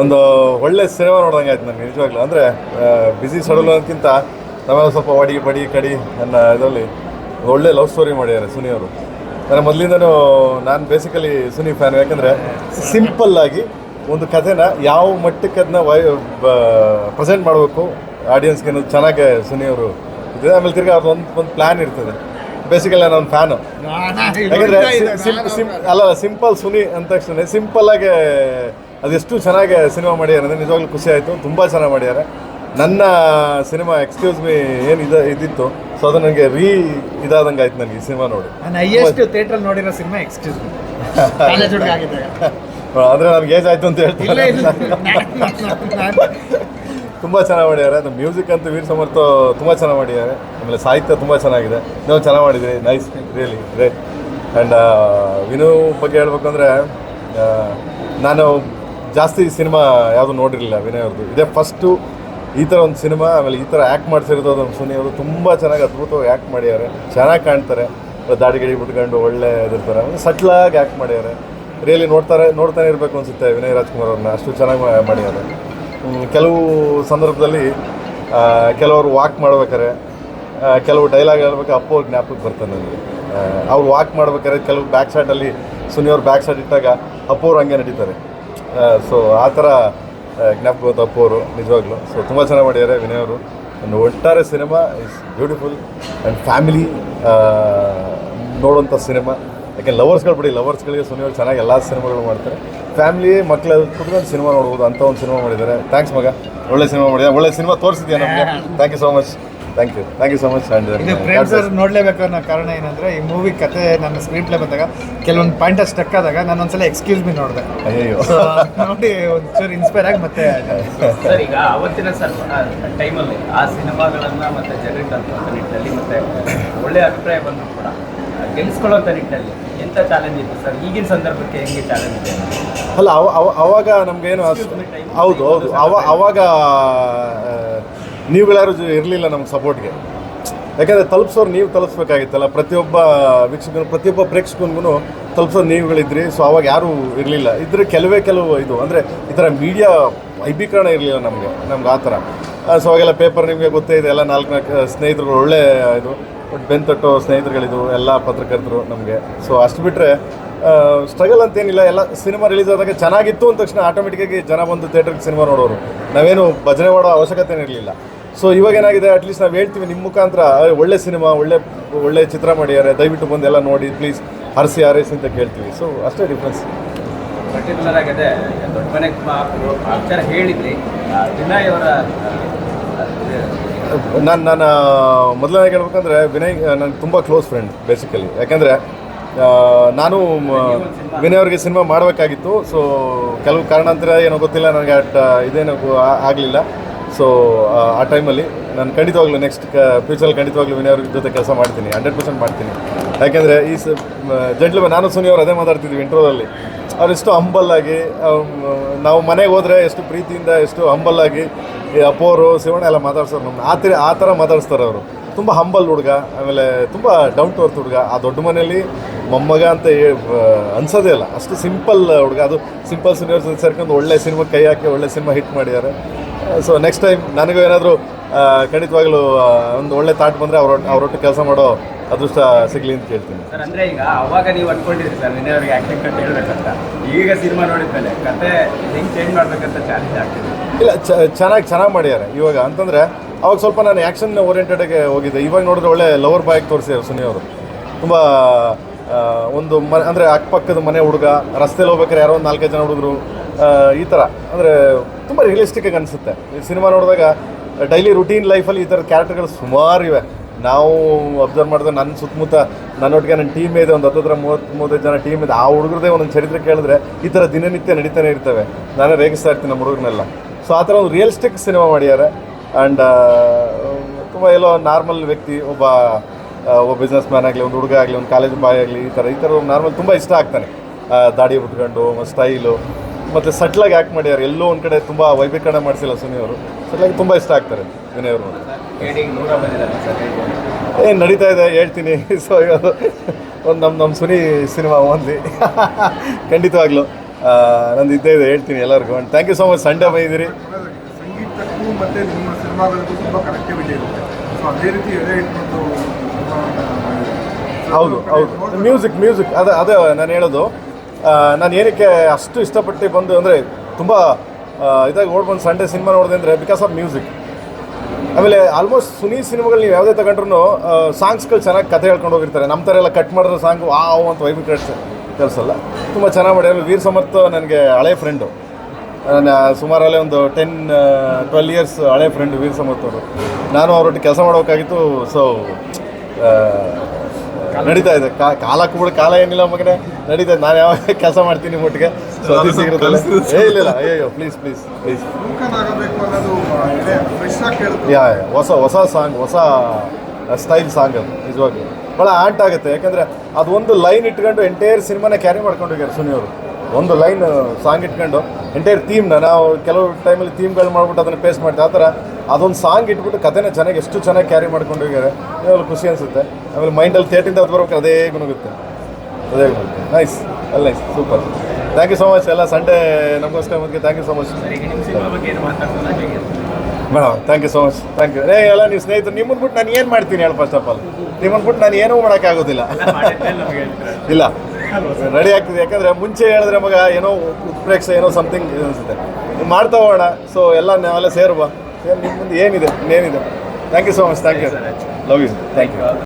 ಒಂದು ಒಳ್ಳೆ ಸಿನಿಮಾ ನೋಡ್ದಂಗೆ ಆಯ್ತು ನನಗೆ ನಿಜವಾಗ್ಲೂ. ಅಂದರೆ ಬಿಸಿ ಸಡಲು ಅದಕ್ಕಿಂತ ನಾವೆಲ್ಲ ಸ್ವಲ್ಪ ಒಡಿ ಬಡಿ ಕಡಿ ನನ್ನ ಇದರಲ್ಲಿ ಒಳ್ಳೆ ಲವ್ ಸ್ಟೋರಿ ಮಾಡಿದ್ದಾರೆ ಸುನಿ ಅವರು. ನಾನು ಮೊದಲಿಂದನೂ ನಾನು ಬೇಸಿಕಲಿ ಸುನಿ ಫ್ಯಾನ್ ಯಾಕಂದರೆ ಸಿಂಪಲ್ ಆಗಿ ಒಂದು ಕಥೆನ ಯಾವ ಮಟ್ಟಕ್ಕೆ ಅದನ್ನ ವೈ ಪ್ರೆಸೆಂಟ್ ಮಾಡಬೇಕು ಆಡಿಯನ್ಸ್ಗೆ ಅನ್ನೋದು ಚೆನ್ನಾಗೆ ಸುನಿ ಅವರು ಇದೆ ಆಮೇಲೆ ತಿರ್ಗಿ ಅವ್ರದ್ದು ಒಂದು ಒಂದು ಪ್ಲ್ಯಾನ್ ಇರ್ತದೆ. ಬೇಸಿಕಲಿ ನಾನು ಒಂದು ಫ್ಯಾನು ಯಾಕಂದ್ರೆ ಸಿಂಪ್ ಸಿಂಪ್ ಅಲ್ಲ ಸಿಂಪಲ್ ಸುನಿ ಅಂದ ತಕ್ಷಣ ಸಿಂಪಲ್ ಆಗಿ ಅದೆಷ್ಟು ಚೆನ್ನಾಗಿ ಸಿನಿಮಾ ಮಾಡ್ಯಾರ ಅಂದರೆ ನಿಜವಾಗ್ಲೂ ಖುಷಿ ಆಯಿತು. ತುಂಬ ಚೆನ್ನಾಗಿ ಮಾಡ್ಯಾರ ನನ್ನ ಸಿನಿಮಾ ಎಕ್ಸ್ಕ್ಯೂಸ್ ಮೀ ಏನು ಇದು ಇದಿತ್ತು ಸೊ ಅದು ನನಗೆ ರೀ ಇದಾದಂಗೆ ಆಯ್ತು ನನಗೆ ಈ ಸಿನಿಮಾ ನೋಡಿ. ನಾನು ಹೈಯೆಸ್ಟ್ ಥಿಯೇಟರ್ ನೋಡಿರೋ ಸಿನಿಮಾ ಎಕ್ಸ್ಕ್ಯೂಸ್ ಕಾಲೇಜ್ ಹುಡುಗ ಆಗಿದ್ದಾಗ. ಅಂದರೆ ನನಗೆ ಏಜ್ ಆಯಿತು ಅಂತ ಹೇಳ್ತೀನಿ ತುಂಬ ಚೆನ್ನಾಗಿ ಮಾಡಿದ್ದಾರೆ. ಅದು ಮ್ಯೂಸಿಕ್ ಅಂತ ವೀರ್ ಸಮರ್ಥ ತುಂಬ ಚೆನ್ನಾಗಿ ಮಾಡಿದ್ದಾರೆ. ಆಮೇಲೆ ಸಾಹಿತ್ಯ ತುಂಬ ಚೆನ್ನಾಗಿದೆ. ನಾವು ಚೆನ್ನಾಗಿ ಮಾಡಿದ್ದೀರಿ. Nice really great and Vinu ಬಗ್ಗೆ ಹೇಳ್ಬೇಕಂದ್ರೆ ನಾನು ಜಾಸ್ತಿ ಸಿನಿಮಾ ಯಾವುದು ನೋಡಿರಲಿಲ್ಲ ವಿನಯ್ ಅವ್ರದ್ದು ಇದೇ ಫಸ್ಟು ಈ ಥರ ಒಂದು ಸಿನಿಮಾ, ಆಮೇಲೆ ಈ ಥರ ಆ್ಯಕ್ಟ್ ಮಾಡಿಸಿರೋದು ಒಂದು ಸುನಿ ಅವರು ತುಂಬ ಚೆನ್ನಾಗಿ ಅದ್ಭುತವಾಗಿ ಆ್ಯಕ್ಟ್ ಮಾಡಿದ್ದಾರೆ ಚೆನ್ನಾಗಿ ಕಾಣ್ತಾರೆ. ದಾಡಿ ಗಿಡಿ ಬಿಟ್ಕೊಂಡು ಒಳ್ಳೆ ಇದಿರ್ತಾರೆ. ಸಟ್ಲಾಗಿ ಆ್ಯಕ್ಟ್ ಮಾಡಿದ್ದಾರೆ ರಿಯಲಿ ನೋಡ್ತಾರೆ, ನೋಡ್ತಾನೆ ಇರಬೇಕು ಅನಿಸುತ್ತೆ ವಿನಯ್ ರಾಜ್ಕುಮಾರ್ ಅವ್ರನ್ನ ಅಷ್ಟು ಚೆನ್ನಾಗಿ ಮಾಡಿದ್ದಾರೆ ಕೆಲವು ಸಂದರ್ಭದಲ್ಲಿ ಕೆಲವರು ವಾಕ್ ಮಾಡ್ಬೇಕಾರೆ ಕೆಲವು ಡೈಲಾಗ್ ಹೇಳ್ಬೇಕು ಅಪ್ಪೋ ಜ್ಞಾಪಕ ಜ್ಞಾಪಕಕ್ಕೆ ಬರ್ತಾರೆ ನನಗೆ. ಅವ್ರು ವಾಕ್ ಮಾಡ್ಬೇಕಾದ್ರೆ ಕೆಲವು ಬ್ಯಾಕ್ ಸೈಡಲ್ಲಿ ಸುನಿ ಅವ್ರು ಬ್ಯಾಕ್ ಸೈಡ್ ಇಟ್ಟಾಗ ಅಪ್ಪೋರು ಹಂಗೆ ನಡೀತಾರೆ. ಸೊ ಆ ಥರ ಜ್ಞಾಪಕ ತಪ್ಪು ಅಪ್ಪು ಅವರು ನಿಜವಾಗ್ಲೂ. ಸೊ ತುಂಬ ಚೆನ್ನಾಗಿ ಮಾಡಿದ್ದಾರೆ ವಿನಯ್ ಅವರು. ಒಂದು ಒಟ್ಟಾರೆ cinema is beautiful and family ನೋಡುವಂಥ ಸಿನಿಮಾ. ಯಾಕೆ ಲವರ್ಸ್ಗಳು ಬಿಡಿ ಲವರ್ಸ್ಗಳಿಗೆ ಸುನಿ ಅವ್ರು ಚೆನ್ನಾಗಿ ಎಲ್ಲ ಸಿನಿಮಾಗಳು ಮಾಡ್ತಾರೆ. ಫ್ಯಾಮಿಲಿ ಮಕ್ಕಳು ಕುತ್ಕೊಂಡು ಸಿನಿಮಾ ನೋಡ್ಬೋದು ಅಂತ ಒಂದು ಸಿನಿಮಾ ಮಾಡಿದ್ದಾರೆ. ಥ್ಯಾಂಕ್ಸ್ ಮಗ. ಒಳ್ಳೆ ಸಿನಿಮಾ ಮಾಡಿದ್ದಾರೆ ಒಳ್ಳೆ ಸಿನಿಮಾ ತೋರಿಸಿದ್ಯಾ ನಮಗೆ? Thank you so much thank you thank you so much and ಇದು ಪ್ರೇಮ್ ಸರ್ ನೋಡಲೇಬೇಕು ಅನ್ನೋ ಕಾರಣ ಏನಂದರೆ ಈ ಮೂವಿ ಕತೆ ನನ್ನ ಸ್ಕ್ರೀನ್ ಪ್ಲೇ ಬಂದಾಗ ಕೆಲವೊಂದು ಪಾಯಿಂಟ್ ಸ್ಟಕ್ ಆದಾಗ ನಾನು ಒಂದ್ಸಲ ಎಕ್ಸ್ಕ್ಯೂಸ್ ಮೀ ನೋಡಿದೆ. ಅಯ್ಯೋ ನೋಡಿ ಒಂಚೂರು ಇನ್ಸ್ಪೈರ್ ಆಗಿ ಮತ್ತೆ ಸರ್ ಈಗ ಅವತ್ತಿನ ಸರ್ ಟೈಮಲ್ಲಿ ಆ ಸಿನಿಮಾಗಳನ್ನ ಮತ್ತೆ ಜನರೇಟ್ ಅಂತ ನಿಟ್ಟಿನಲ್ಲಿ ಮತ್ತೆ ಒಳ್ಳೆ ಅಭಿಪ್ರಾಯ ಬಂದರೂ ಕೂಡ ಗೆಲ್ಸ್ಕೊಳ್ಳೋ ನಿಟ್ಟಿನಲ್ಲಿ ಎಂಥ ಚಾಲೆಂಜ್ ಇತ್ತು? ಸರ್ ಈಗಿನ ಸಂದರ್ಭಕ್ಕೆ ಹೆಂಗೆ ಚಾಲೆಂಜ್ ಇದೆ? ಅಲ್ಲ ಅವ ಅವ- ಅವಾಗ ನಮಗೇನು ಹೌದು ಹೌದು. ಅವ ಅವಾಗ ನೀವುಗಳ್ಯಾರು ಇರಲಿಲ್ಲ ನಮ್ಮ ಸಪೋರ್ಟ್ಗೆ. ಯಾಕಂದರೆ ತಲುಪಿಸೋರು ನೀವು ತಲುಪಿಸ್ಬೇಕಾಗಿತ್ತಲ್ಲ, ಪ್ರತಿಯೊಬ್ಬ ವೀಕ್ಷಕನು, ಪ್ರತಿಯೊಬ್ಬ ಪ್ರೇಕ್ಷಕನಿಗೂ ತಲುಪಿಸೋರು ನೀವುಗಳಿದ್ರಿ, ಸೊ ಅವಾಗ ಯಾರೂ ಇರಲಿಲ್ಲ. ಇದ್ರೆ ಕೆಲವೇ ಕೆಲವು ಇದು, ಅಂದರೆ ಈ ಥರ ಮೀಡಿಯಾ ವೈಭೀಕರಣ ಇರಲಿಲ್ಲ ನಮಗೆ, ನಮ್ಗೆ ಆ ಥರ. ಸೊ ಅವಾಗೆಲ್ಲ ಪೇಪರ್ ನಿಮಗೆ ಗೊತ್ತೇ ಇದೆ, ಎಲ್ಲ ನಾಲ್ಕು ನಾಲ್ಕು ಸ್ನೇಹಿತರುಗಳು ಒಳ್ಳೆ, ಇದು ಬಟ್ ಬೆನ್ ತಟ್ಟೋ ಸ್ನೇಹಿತರುಗಳಿದು ಎಲ್ಲ ಪತ್ರಕರ್ತರು ನಮಗೆ. ಸೊ ಅಷ್ಟು ಬಿಟ್ಟರೆ ಸ್ಟ್ರಗಲ್ ಅಂತೇನಿಲ್ಲ, ಎಲ್ಲ ಸಿನಿಮಾ ರಿಲೀಸ್ ಆದಾಗ ಚೆನ್ನಾಗಿತ್ತು ಅಂದ ತಕ್ಷಣ ಆಟೋಮೆಟಿಕ್ಕಾಗಿ ಜನ ಬಂದು ಥಿಯೇಟ್ರಿಗೆ ಸಿನಿಮಾ ನೋಡೋರು. ನಾವೇನು ಭಜನೆ ಮಾಡೋ ಅವಶ್ಯಕತೆ ಇರಲಿಲ್ಲ. ಸೊ ಇವಾಗ ಏನಾಗಿದೆ? ಅಟ್ಲೀಸ್ಟ್ ನಾವು ಹೇಳ್ತೀವಿ ನಿಮ್ಮ ಮುಖಾಂತರ. "ಅರೆ, ಒಳ್ಳೆ ಸಿನಿಮಾ ಒಳ್ಳೆ ಒಳ್ಳೆ ಚಿತ್ರ ಮಾಡಿದ್ದಾರೆ ದಯವಿಟ್ಟು ಬಂದು ಎಲ್ಲ ನೋಡಿ ಪ್ಲೀಸ್ ಹರಿಸಿ ಹಾರೈಸಿ ಅಂತ ಕೇಳ್ತೀವಿ. ಸೊ ಅಷ್ಟೇ ಡಿಫ್ರೆನ್ಸ್ ಪರ್ಟಿಕ್ಯುಲರ್ ಆಗಿದೆ ದೊಡ್ಡ ಮನೆ ಆಚಾರ ಹೇಳಿದ್ರಿ. ವಿನಯ್ ಅವರ ನಾನು ನಾನು ಮೊದಲನೇ ಹೇಳ್ಬೇಕಂದ್ರೆ ವಿನಯ್ ನನಗೆ ತುಂಬ ಕ್ಲೋಸ್ ಫ್ರೆಂಡ್ ಬೇಸಿಕಲಿ ಯಾಕೆಂದರೆ ನಾನು ವಿನಯ್ ಅವರಿಗೆ ಸಿನಿಮಾ ಮಾಡಬೇಕಾಗಿತ್ತು. ಸೊ ಕೆಲವು ಕಾರಣಾಂತರ ಏನೋ ಗೊತ್ತಿಲ್ಲ ನನಗೆ ಅಟ್ ಇದೇನೋ ಆಗಲಿಲ್ಲ. ಸೊ ಆ ಟೈಮಲ್ಲಿ ನಾನು ಖಂಡಿತವಾಗ್ಲೂ ನೆಕ್ಸ್ಟ್ ಫ್ಯೂಚರಲ್ಲಿ ಖಂಡಿತವಾಗ್ಲೂ ವಿನಯ್ ಅವ್ರ ಜೊತೆ ಕೆಲಸ ಮಾಡ್ತೀನಿ ಹಂಡ್ರೆಡ್ ಪರ್ಸೆಂಟ್ ಮಾಡ್ತೀನಿ. ಯಾಕೆಂದರೆ ಈ ಸ ಜಂಟ್ಲು ನಾನು ಸುನಿಯವ್ರು ಅದೇ ಮಾತಾಡ್ತಿದ್ವಿ ಇಂಟ್ರೋದಲ್ಲಿ ಅವ್ರು ಎಷ್ಟು ಹಂಬಲ್ಲಾಗಿ ನಾವು ಮನೆಗೆ ಹೋದರೆ ಎಷ್ಟು ಪ್ರೀತಿಯಿಂದ ಎಷ್ಟು ಹಂಬಲ್ಲಾಗಿ ಅಪ್ಪೋರು ಶಿವಣ್ಣ ಎಲ್ಲ ಮಾತಾಡ್ಸೋರು ನಮ್ಮನ್ನ ಆ ಥರ ಆ ಥರ ಮಾತಾಡಿಸ್ತಾರೆ ಅವರು. ತುಂಬ ಹಂಬಲ್ ಹುಡುಗ ಆಮೇಲೆ ತುಂಬ ಡೌನ್ ಟು ಅರ್ತ್ ಹುಡುಗ. ಆ ದೊಡ್ಡ ಮನೆಯಲ್ಲಿ ಮೊಮ್ಮಗ ಅಂತ ಅನ್ಸೋದೇ ಇಲ್ಲ. ಅಷ್ಟು ಸಿಂಪಲ್ ಹುಡುಗ. ಅದು ಸಿಂಪಲ್ ಸಿನಿಮಾ ಸೇರ್ಕೊಂಡು ಒಳ್ಳೆ ಸಿನಿಮಾ ಕೈ ಹಾಕಿ ಒಳ್ಳೆ ಸಿನಿಮಾ ಹಿಟ್ ಮಾಡಿದ್ದಾರೆ ಸೊ ನೆಕ್ಸ್ಟ್ ಟೈಮ್ ನನಗೂ ಏನಾದರೂ ಖಂಡಿತವಾಗಲೂ ಒಂದು ಒಳ್ಳೆ ತಾಟ್ ಬಂದರೆ ಅವ್ರ ಅವರೊಟ್ಟು ಕೆಲಸ ಮಾಡೋ ಅದೃಷ್ಟ ಸಿಗಲಿ ಅಂತ ಕೇಳ್ತೀನಿ. ಸರ್ ಅಂದ್ರೆ ಈಗ ಅವಾಗ ನೀವು ಸರ್ ನಿನ್ನೆ ಅವರಿಗೆ ಆಕ್ಟಿಂಗ್ ಕಟ್ ಹೇಳ್ಬೇಕಂತ. ಈಗ ಸಿನಿಮಾ ನೋಡಿದ್ಮೇಲೆ ಕತೆ ಹೆಂಗೆ ಚೇಂಜ್ ಮಾಡಬೇಕಂತ ಚಾಲೆಂಜ್ ಆಗ್ತಿದೆ? ಇಲ್ಲ ಚೆನ್ನಾಗಿ ಚೆನ್ನಾಗಿ ಮಾಡ್ಯಾರೆ ಇವಾಗ ಅಂತಂದರೆ ಅವಾಗ ಸ್ವಲ್ಪ ನಾನು ಆ್ಯಕ್ಷನ್ ಓರಿಯೆಂಟೆಡ್ಗೆ ಹೋಗಿದ್ದೆ. ಇವಾಗ ನೋಡಿದ್ರೆ ಒಳ್ಳೆ ಲವರ್ ಬಾಯ್ಗೆ ತೋರಿಸಿದ್ದಾರೆ ಸುನಿ ಅವರು. ತುಂಬ ಒಂದು ಮ, ಅಂದರೆ ಅಕ್ಕಪಕ್ಕದ ಮನೆ ಹುಡುಗ, ರಸ್ತೆಲಿ ಹೋಗ್ಬೇಕಾರೆ ಯಾರೋ ಒಂದು ನಾಲ್ಕೈದು ಜನ ಹುಡುಗರು ಈ ಥರ ಅಂದರೆ ತುಂಬ ರಿಯಲಿಸ್ಟಿಕ್ಕಾಗಿ ಅನಿಸುತ್ತೆ. ಈ ಸಿನಿಮಾ ನೋಡಿದಾಗ ಡೈಲಿ ರುಟೀನ್ ಲೈಫಲ್ಲಿ ಈ ಥರ ಕ್ಯಾರೆಕ್ಟರ್ಗಳು ಸುಮಾರು ಇವೆ. ನಾವು ಅಬ್ಸರ್ವ್ ಮಾಡಿದ್ರೆ ನನ್ನ ಸುತ್ತಮುತ್ತ ನನ್ನೊಟ್ಟಿಗೆ ನನ್ನ ಟೀಮ್ ಇದೆ, ಒಂದು ಹತ್ತತ್ರ ಮೂವತ್ತು, ಮೂವತ್ತೈದು ಜನ ಟೀಮ್ ಇದೆ. ಆ ಹುಡುಗರದೇ ಒಂದೊಂದು ಚರಿತ್ರೆ ಕೇಳಿದ್ರೆ ಈ ಥರ ದಿನನಿತ್ಯ ನಡೀತಾನೆ ಇರ್ತವೆ. ನಾನೇ ರೇಗಿಸ್ತಾ ಇರ್ತೀನಿ ನಮ್ಮ ಹುಡುಗರನ್ನೆಲ್ಲ. ಸೊ ಆ ಥರ ಒಂದು ರಿಯಲಿಸ್ಟಿಕ್ ಸಿನಿಮಾ ಮಾಡಿದ್ದಾರೆ. ಆ್ಯಂಡ್ ತುಂಬ ಎಲ್ಲೋ ನಾರ್ಮಲ್ ವ್ಯಕ್ತಿ, ಒಬ್ಬ ಒಬ್ಬ ಬಿಸ್ನೆಸ್ ಮ್ಯಾನ್ ಆಗಲಿ, ಒಂದು ಹುಡುಗ ಆಗಲಿ, ಒಂದು ಕಾಲೇಜ್ ಬಾಯ್ ಆಗಲಿ, ಈ ಥರ ಈ ಥರ ನಾರ್ಮಲ್ ತುಂಬ ಇಷ್ಟ ಆಗ್ತಾನೆ. ದಾಡಿ ಬಿಟ್ಕೊಂಡು ಸ್ಟೈಲು ಮತ್ತು ಸಟ್ಲಾಗಿ ಆ್ಯಕ್ಟ್ ಮಾಡ್ಯಾರ. ಎಲ್ಲೋ ಒಂದು ಕಡೆ ತುಂಬ ವೈಭೀಕರಣ ಮಾಡಿಸಿಲ್ಲ ಸುನಿ ಅವರು. ಸಟ್ಲಾಗಿ ತುಂಬ ಇಷ್ಟ ಆಗ್ತಾರೆ ವಿನಯ್ ಅವರು. ಹೇಳಿ ನೂರ ಸರ್ ಹೇಳ್ಬೋದು ಏನು ನಡೀತಾ ಇದೆ, ಹೇಳ್ತೀನಿ. ಸೊ ಒಂದು ನಮ್ಮ ನಮ್ಮ ಸುನಿ ಸಿನಿಮಾ ಓನ್ಲಿ ಖಂಡಿತವಾಗ್ಲೂ. ನಂದು ಇದ್ದೇ ಇದೆ, ಹೇಳ್ತೀನಿ ಎಲ್ಲರಿಗೂ. And thank you so much Sunday ಬಂದಿದ್ದೀರಿ. ಮತ್ತೆ ನಿಮ್ಮ ಸಿನಿಮಾಗಳಿಗೂ ತುಂಬ ಕನೆಕ್ಟಿವಿಟಿ ಇರುತ್ತೆ. ಸೊ ಅದೇ ರೀತಿ ಎದೆ ಇಟ್ಕೊಂಡು ಹೌದು ಹೌದು. ಮ್ಯೂಸಿಕ್ ಮ್ಯೂಸಿಕ್ ಅದೇ ಅದೇ ನಾನು ಹೇಳೋದು. ನಾನು ಏನಕ್ಕೆ ಅಷ್ಟು ಇಷ್ಟಪಟ್ಟು ಬಂದು ಅಂದರೆ ತುಂಬ ಇದಾಗಿ ಓಡ್ಬಂದು ಸಂಡೇ ಸಿನಿಮಾ ನೋಡಿದೆ ಅಂದರೆ ಬಿಕಾಸ್ ಆಫ್ ಮ್ಯೂಸಿಕ್ ಆಮೇಲೆ ಆಲ್ಮೋಸ್ಟ್ ಸುನಿ ಸಿನಿಮಾಗಳು ನೀವು ಯಾವುದೇ ತಗೊಂಡ್ರು ಸಾಂಗ್ಸ್ಗಳು ಚೆನ್ನಾಗಿ ಕತೆ ಹೇಳ್ಕೊಂಡು ಹೋಗಿರ್ತಾರೆ. ನಮ್ಮ ಥರ ಎಲ್ಲ ಕಟ್ ಮಾಡಿರೋ ಸಾಂಗು ಆ ಅಂತ ವೈಬ್ ಕೆಲಸಲ್ಲ ತುಂಬ ಚೆನ್ನಾಗಿ ಮಾಡಿ ಆಮೇಲೆ ವೀರ್ ಸಮರ್ಥ ನನಗೆ ಹಳೆ ಫ್ರೆಂಡು ಸುಮಾರಲ್ಲೇ ಒಂದು ಟೆನ್ ಟ್ವೆಲ್ ಇಯರ್ಸ್ ಹಳೆ ಫ್ರೆಂಡ್ ವೀರ್ ಸಮರ್ಥ ಅವರು ನಾನು ಅವರೊಟ್ಟಿಗೆ ಕೆಲಸ ಮಾಡಬೇಕಾಗಿತ್ತು ಸೊ ನಡೀತಾ ಇದೆ. ಕಾ- ಕಾಲ ಕೂಡ ಕಾಲ ಏನಿಲ್ಲ ಮಗನೇ ನಡೀತಾ ಇದೆ. ನಾನು ಯಾವಾಗ ಕೆಲಸ ಮಾಡ್ತೀನಿ ನಿಮ್ಮ ಒಟ್ಟಿಗೆ ಸೊ ಅದು ಸಿಗುತ್ತೆ ಏ ಇಲ್ಲ ಇಲ್ಲ. ಅಯ್ಯೋ please please please yeah yeah, ಹೊಸ ಹೊಸ ಸಾಂಗ್ ಹೊಸ ಸ್ಟೈಲ್ ಸಾಂಗ್ ಅದು ನಿಜವಾಗ್ಲೂ. ಭಾಳ ಆಂಟ್ ಆಗುತ್ತೆ. ಯಾಕಂದರೆ ಅದು ಒಂದು ಲೈನ್ ಇಟ್ಕೊಂಡು ಎಂಟೈರ್ ಸಿನಿಮಾನ ಕ್ಯಾರಿ ಮಾಡ್ಕೊಂಡು ಹೋಗ್ಯಾರ ಸುನಿ ಅವರು ಒಂದು ಲೈನ್ ಸಾಂಗ್ ಇಟ್ಕೊಂಡು ಎಂಟೈರ್ ಥೀಮ್ನ ನಾವು ಕೆಲವು ಟೈಮಲ್ಲಿ ಥೀಮ್ಗಳು ಮಾಡ್ಬಿಟ್ಟು ಅದನ್ನು ಪೇಸ್ಟ್ ಮಾಡ್ತೀವಿ. ಆ ಥರ ಅದೊಂದು ಸಾಂಗ್ ಇಟ್ಬಿಟ್ಟು ಕಥೆನ ಚೆನ್ನಾಗಿ ಎಷ್ಟು ಚೆನ್ನಾಗಿ ಕ್ಯಾರಿ ಮಾಡ್ಕೊಂಡು ಇವಾಗ ಖುಷಿ ಅನಿಸುತ್ತೆ. ಆಮೇಲೆ ಮೈಂಡಲ್ಲಿ ಥೇಟಿಂದ ಅದು ಬರ್ಬೇಕು ಅದೇ ಗುಣಗುತ್ತೆ. ಅದೇ ಗುಣಗುತ್ತೆ. ನೈಸ್ ಅಲ್ಲ nice super thank you so much ಎಲ್ಲ ಸಂಡೇ ನಮಗೋಸ್ಕರ ಮತ್ತೆ thank you so much madam thank you so much thank you ಏ ಎಲ್ಲ ನೀವು ಸ್ನೇಹಿತರು ನಿಮ್ಮನ್ನು ಬಿಟ್ಟು ನಾನು ಏನು ಮಾಡ್ತೀನಿ ಹೇಳಿ ಫಸ್ಟ್ ಆಫ್ ಆಲ್ ನಿಮ್ಮನ್ನು ಬಿಟ್ಟು ನಾನು ಏನೂ ಮಾಡೋಕ್ಕಾಗೋದಿಲ್ಲ. ಇಲ್ಲ. ರೆಡಿ ಆಗ್ತಿದೆ. ಯಾಕಂದರೆ ಮುಂಚೆ ಹೇಳಿದ್ರೆ ಮಗ ಏನೋ ಉತ್ಪ್ರೇಕ್ಷೆ ಏನೋ ಸಮಥಿಂಗ್ ಅನಿಸುತ್ತೆ. ನೀವು ಮಾಡ್ತಾ ಹೋಗೋಣ. ಸೊ ಎಲ್ಲ ನಾವೆಲ್ಲ ಸೇರುವ ನಿಮ್ಮ ಮುಂದೆ ಏನಿದೆ? ಇನ್ನೇನಿದೆ thank you so much thank you love you thank you